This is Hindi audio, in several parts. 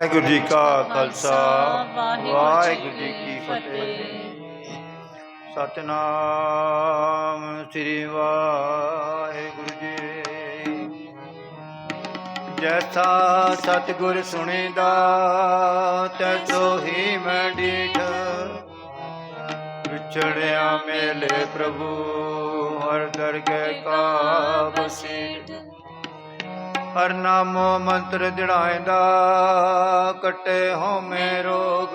ਵਾਹਿਗੁਰੂ ਜੀ ਕਾ ਖਾਲਸਾ ਵਾਹਿਗੁਰੂ ਜੀ ਕੀ ਫਤਿਹ ਸਤਨਾਮ ਸ੍ਰੀ ਵਾਹਿਗੁਰੂ ਜੀ ਜੈਸਾ ਸਤਿਗੁਰ ਸੁਣੀਦਾ ਤੈਸੋ ਹੀ ਮੈਂ ਡੀਠ ਵਿਛੜਿਆ ਮੇਲੇ ਪ੍ਰਭੂ ਹਰ ਦਰਗਹਿ ਕਾ ਬਸੀਠ ਹਰ ਨਾਮੋ ਮੰਤਰ ਦਿੜਾਇਂਦਾ ਕਟੇ ਹਉਮੈ ਰੋਗ।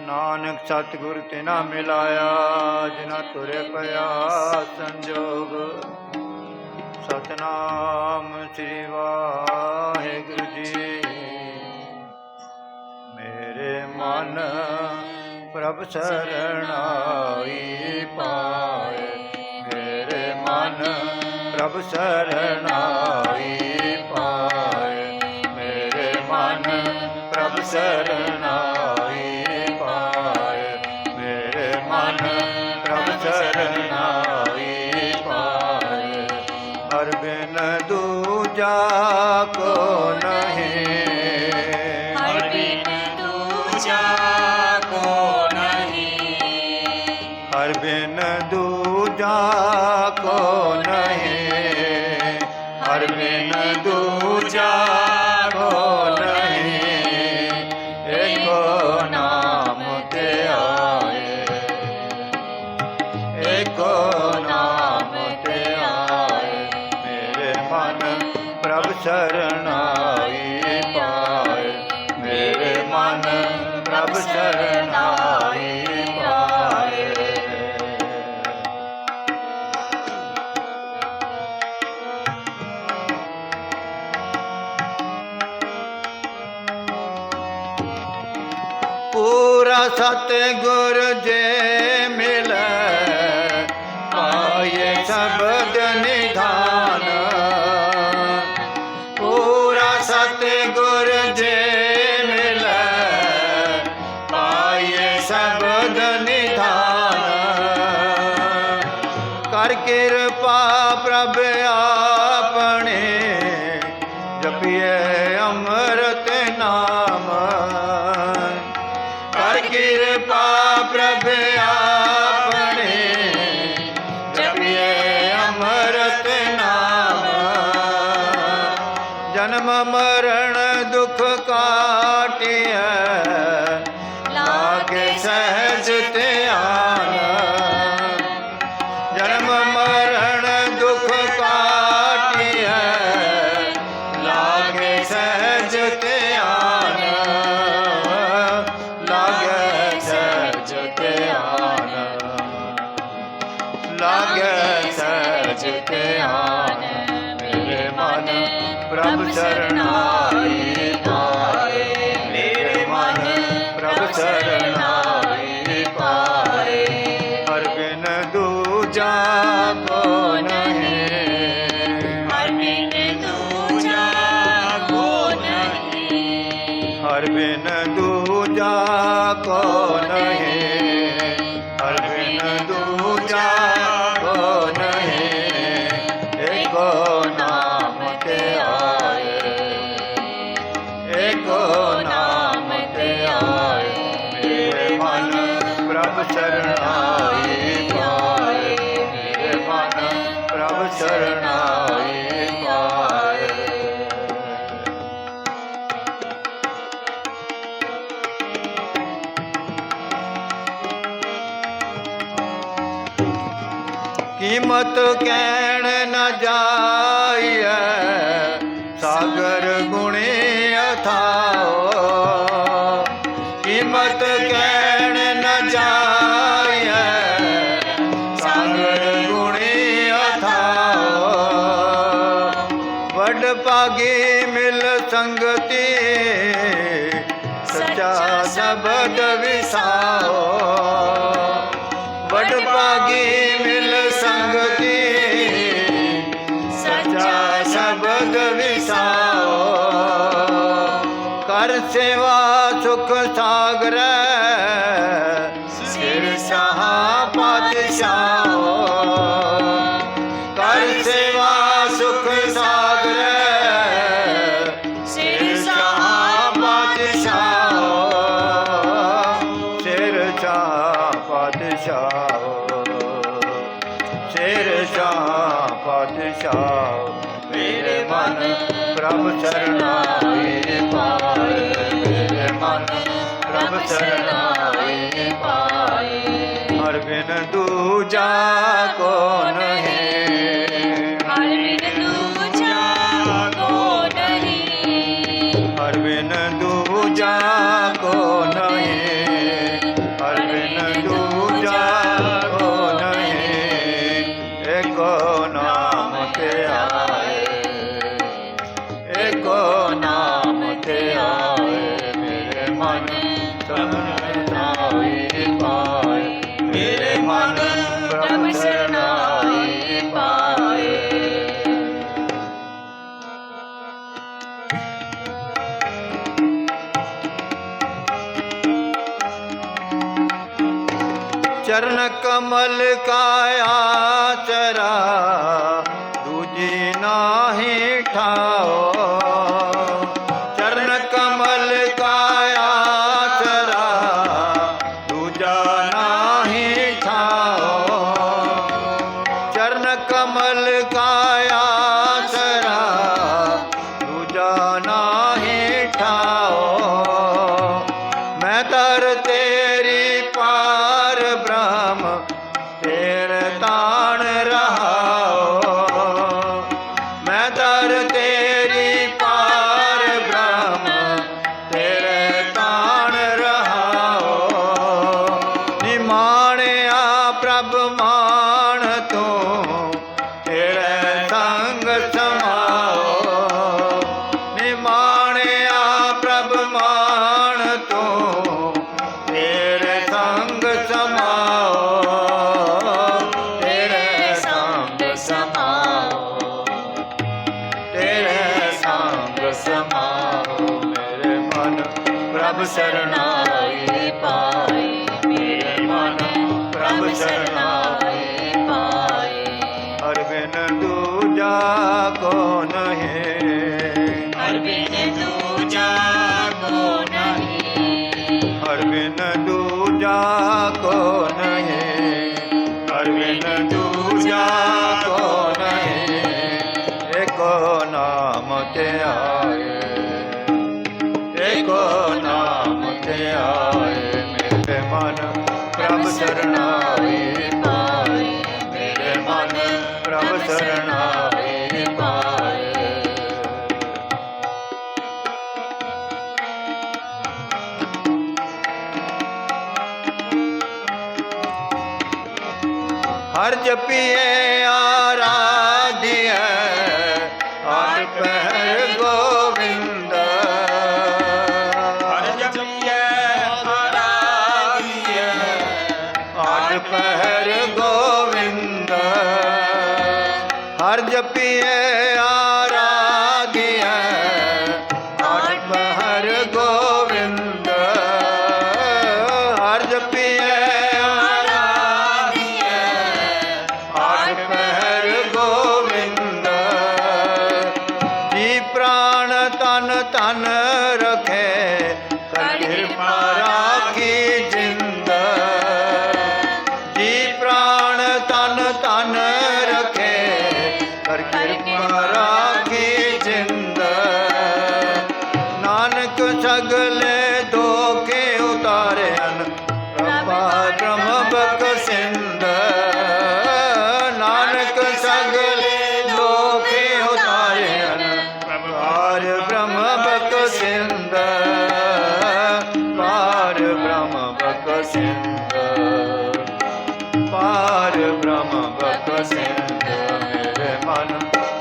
ਨਾਨਕ ਸਤਿਗੁਰ ਤਿਨਾ ਮਿਲਾਇਆ ਜਿਨਾ ਤੁਰੇ ਪਿਆ ਸੰਜੋਗ। ਸਤਨਾਮ ਸ੍ਰੀ ਵਾਹਿਗੁਰੂ ਜੀ। ਮੇਰੇ ਮਨ ਪ੍ਰਭ ਸਰਣਾਈ ਪਾਏ। ਮੇਰੇ ਮਨ ਪ੍ਰਭ ਸਰਣਾਈ मन प्रभु चरण आवे पार हर दूजा को नहीं। हर बिन दूजा को नहीं। हर को नहीं। हर बिन दूजा को नहीं। ਸਤਿਗੁਰ ਜੇ कृपा प्रभे। कीमत कैण न जाइए। सागर गुणे अथाओ। कीमत कैण न जाइए। सागर गुणे अथा बड़ पागे मिल संगति। सच्चा सबद विसाओ। सेवा सुख सागर। सिर सहा पातशाह। कर सेवा सुख सागर। सिर सहा पातशाह। सिर सहा पातशाह। सिर सहा पातशाह। मेरे मन ब्रह्मचरण शरणा मेरे पा सब सराय पाए और बिन दूजा कौन है? कमल का आचरा दूजी नाही ठाओ। चरण कमल का आचरा दूजा नाही ठाओ। चरण कमल का आचरा दूजा नाही ठाओ। मैं तर प्रभ शरणाई पाए मेरे मन प्रभ शरणाई पाए हर बिन दूजा को नहीं हर बिन दूजा को नहीं हर बिन दूजा को नहीं हर बिन दूजा ਹਰ ਜਪੀਏ ਆਰਾਧਿਆ ਹਰ ਪਹਿਰ ਗੋਵਿੰਦ। ਹਰ ਜਪੀਏ ਆਰਾਧਿਆ ਹਰ ਪਹਿਰ ਗੋਵਿੰਦ। ਹਰ ਜਪੀਏ ਆ जी प्राण तन तन रखे कर कृपा राखी जिंद। जी प्राण तन तन रखे कर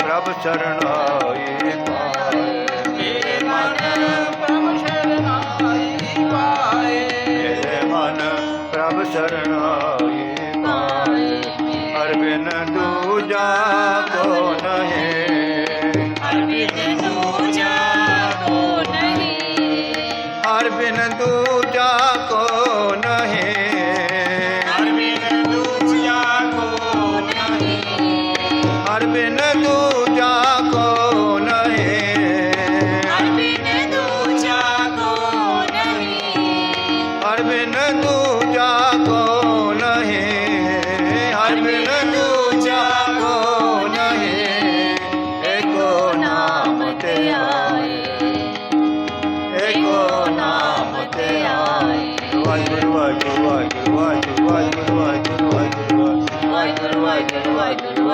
ਪ੍ਰਭ ਚਰਨਾਈ ਪਾਏ। ਮੇਰੇ ਪ੍ਰਭ ਚਰਨਾਈ ਪਾਏ। ਮੇਰੇ ਪਾਏ। ਅਰਬਿੰਦ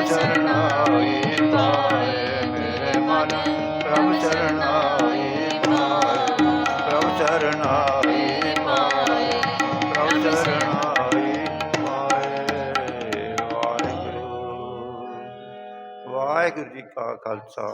ਪ੍ਰਭ ਸਰਣਾਈ ਪਾਏ ਮੇਰੇ ਮਨ ਪ੍ਰਭ ਸਰਣਾਈ ਪਾਏ ਪ੍ਰਭ ਸਰਣਾਈ ਪਾਏ ਪ੍ਰਭ ਸਰਣਾਈ ਪਾਏ ਵਾਹਿਗੁਰੂ ਵਾਹਿਗੁਰੂ ਜੀ ਕਾ ਖਾਲਸਾ